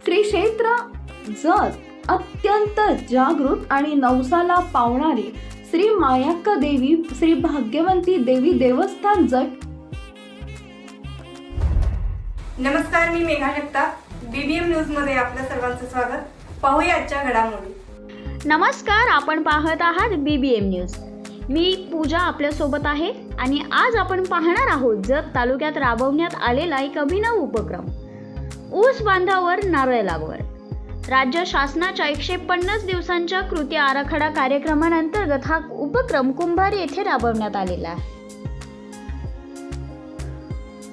श्री क्षेत्र जत अत्यंत जागृत आणि नवसाला पावणारी श्री मायाक्का देवी श्री भाग्यवंती देवी देवस्थान जट नमस्कार मी मेघा जगताप. बीबीएम न्यूजमध्ये आपल्या सर्वांचं स्वागत. पाहूया आजच्या घडामोडी. नमस्कार आपण पाहत आहात बी बी एम न्यूज मी पूजा आपल्यासोबत आहे आणि आज आपण पाहणार आहोत जत तालुक्यात राबवण्यात आलेला एक अभिनव उपक्रम. ऊस बांधावर नारळ लागवड. राज्य शासनाच्या एकशे पन्नास दिवसांच्या कृती आराखडा कार्यक्रमांतर्गत हा उपक्रम कुंभार येथे राबवण्यात आलेला आहे.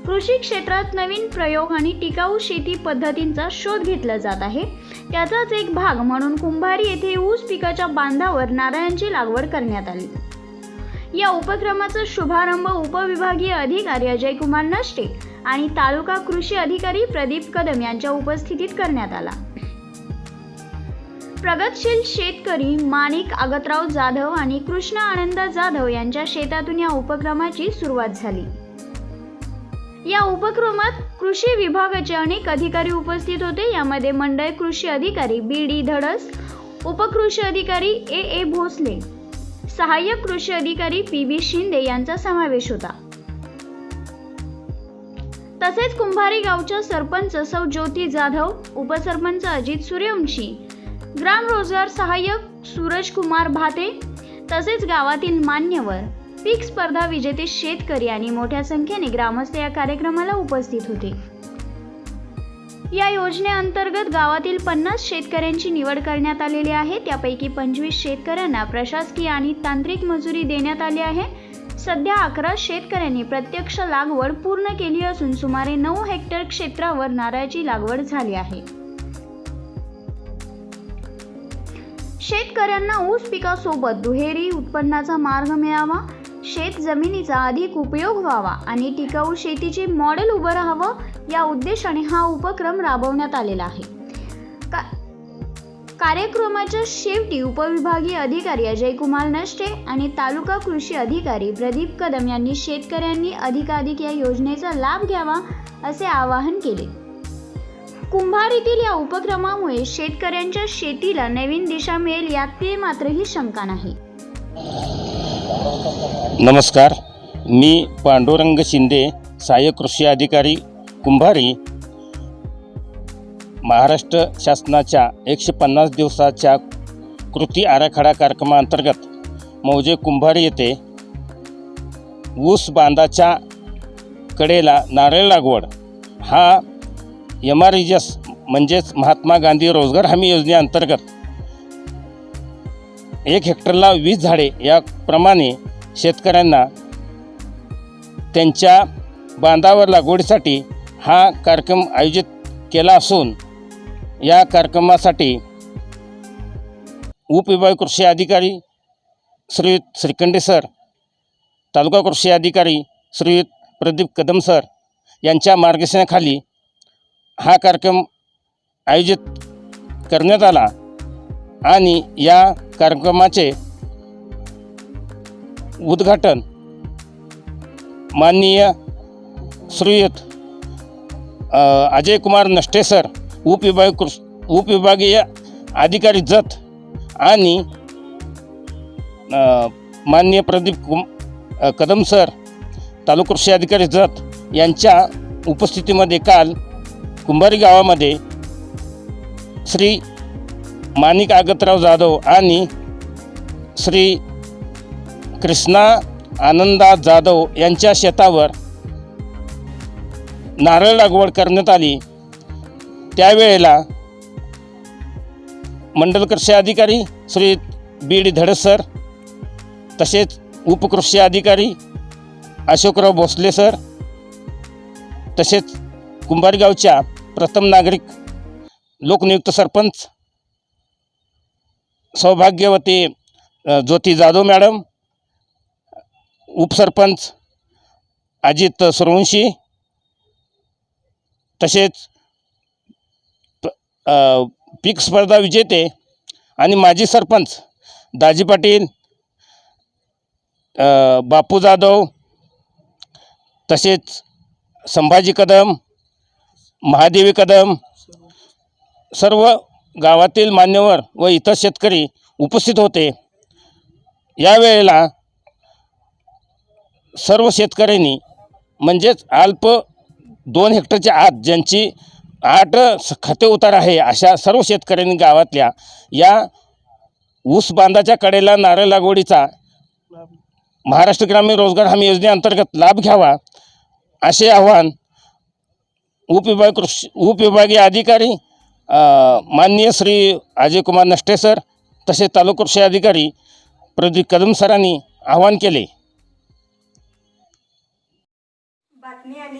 कृषी क्षेत्रात नवीन प्रयोग आणि टिकाऊ शेती पद्धतींचा शोध घेतला जात आहे. त्याचाच एक भाग म्हणून कुंभारी येथे ऊस पिकाच्या बांधावर नारळांची लागवड करण्यात आली. या उपक्रमाचा शुभारंभ उपविभागीय अधिकारी अजय कुमार नष्टे आणि तालुका कृषी अधिकारी प्रदीप कदम यांच्या उपस्थितीत करण्यात आला. प्रगतशील शेतकरी माणिक आगतराव जाधव आणि कृष्ण आनंद जाधव यांच्या शेतातून या उपक्रमाची सुरुवात झाली. या उपक्रमात कृषी विभागाचे अनेक अधिकारी उपस्थित होते. यामध्ये मंडळ कृषी अधिकारी बी डी धडस उपकृषी अधिकारी ए ए भोसले सहाय्यक कृषी अधिकारी पी बी शिंदे यांचा समावेश होता. तसेच कुंभारी गावच्या सरपंच सौ ज्योती जाधव उपसरपंच अजित सूर्यवंशी ग्राम रोजगार सहाय्यक सूरज कुमार भाते तसेच गावातील मान्यवर पीक स्पर्धा विजेते शेतकरी आणि मोठ्या संख्येने ग्रामस्थ या कार्यक्रमाला उपस्थित होते. या योजनेअंतर्गत गावातील पन्नास शेतकऱ्यांची निवड करण्यात आलेली आहे. त्यापैकी पंचवीस शेतकऱ्यांना प्रशासकीय आणि तांत्रिक मजुरी देण्यात आली आहे. सध्या अकरा शेतकऱ्यांनी प्रत्यक्ष लागवड पूर्ण केली असून सुमारे नऊ हेक्टर क्षेत्रावर नारळाची लागवड झाली आहे. शेतकऱ्यांना ऊस पिकासोबत दुहेरी उत्पन्नाचा मार्ग मिळावा शेत जमिनीचा अधिक उपयोग व्हावा आणि टिकाऊ शेतीचे मॉडेल उभं राहावं या उद्देशाने हा उपक्रम राबवण्यात आलेला आहे. का कार्यक्रमाच्या शेवटी उपविभागीय अधिकारी अजय कुमार नष्टे आणि तालुका कृषी अधिकारी प्रदीप कदम यांनी शेतकऱ्यांनी अधिकाधिक या योजनेचा लाभ घ्यावा असे आवाहन केले. कुंभारीतील या उपक्रमामुळे शेतकऱ्यांच्या शेतीला नवीन दिशा मिळेल यात ते मात्रही शंका नाही. नमस्कार. मी पांडुरंग शिंदे सहाय्यक कृषी अधिकारी कुंभारी महाराष्ट्र शासनाच्या एकशे पन्नास दिवसाच्या कृती आराखडा कार्यक्रमाअंतर्गत मौजे कुंभार येथे ऊस बांधाच्या कडेला नारळ लागवड. हा एम आर इज एस म्हणजेच महात्मा गांधी रोजगार हमी योजनेअंतर्गत एक हेक्टरला वीस झाडे याप्रमाणे शेतकऱ्यांना त्यांच्या बांधावर लागवडीसाठी हा कार्यक्रम आयोजित केला असून या कार्यक्रमासाठी उपविभाग कृषी अधिकारी श्रीयुत श्रीखंडे सर तालुका कृषी अधिकारी श्रीयुत प्रदीप कदम सर यांच्या मार्गदर्शनाखाली हा कार्यक्रम आयोजित करण्यात आला आणि या कार्यक्रमाचे उद्घाटन माननीय श्रीयुत अजय कुमार नष्टे सर उपविभाग कृष उपविभागीय अधिकारी जत आणि माननीय प्रदीप कुम कदम सर तालुका कृषी अधिकारी जत यांच्या उपस्थितीमध्ये काल कुंभारी गावामध्ये श्री माणिक आगतराव जाधव आणि श्री कृष्णा आनंदा जाधव यांच्या शेतावर नारळ लागवड करण्यात आली. त्यावेळेला मंडल कृषी अधिकारी Shri B D Dhadas sir तसेच उपकृषी अधिकारी अशोकराव भोसले सर तसेच कुंभारगावच्या प्रथम नागरिक लोकनियुक्त सरपंच सौभाग्यवती ज्योती जाधव मॅडम उपसरपंच अजित सुरवंशी तसेच पीक स्पर्धा विजेते आणि माजी सरपंच दाजी पाटील बापू जाधव तसेच संभाजी कदम महादेवी कदम सर्व गावातील मान्यवर व इतर शेतकरी उपस्थित होते. यावेळेला सर्व शेतकऱ्यांनी म्हणजेच अल्प दोन हेक्टरच्या आत ज्यांची आठ स- खाते उतार आहे अशा सर्व शेतकऱ्यांनी गावातल्या या ऊस बांधाच्या कडेला नारळ लागवडीचा महाराष्ट्र ग्रामीण रोजगार हमी योजनेअंतर्गत लाभ घ्यावा असे आव्हान उपविभाग कृषी उपविभागीय अधिकारी माननीय श्री अजयकुमार नष्टे सर तसेच तालुका कृषी अधिकारी प्रदीप कदम सरांनी आवाहन केले.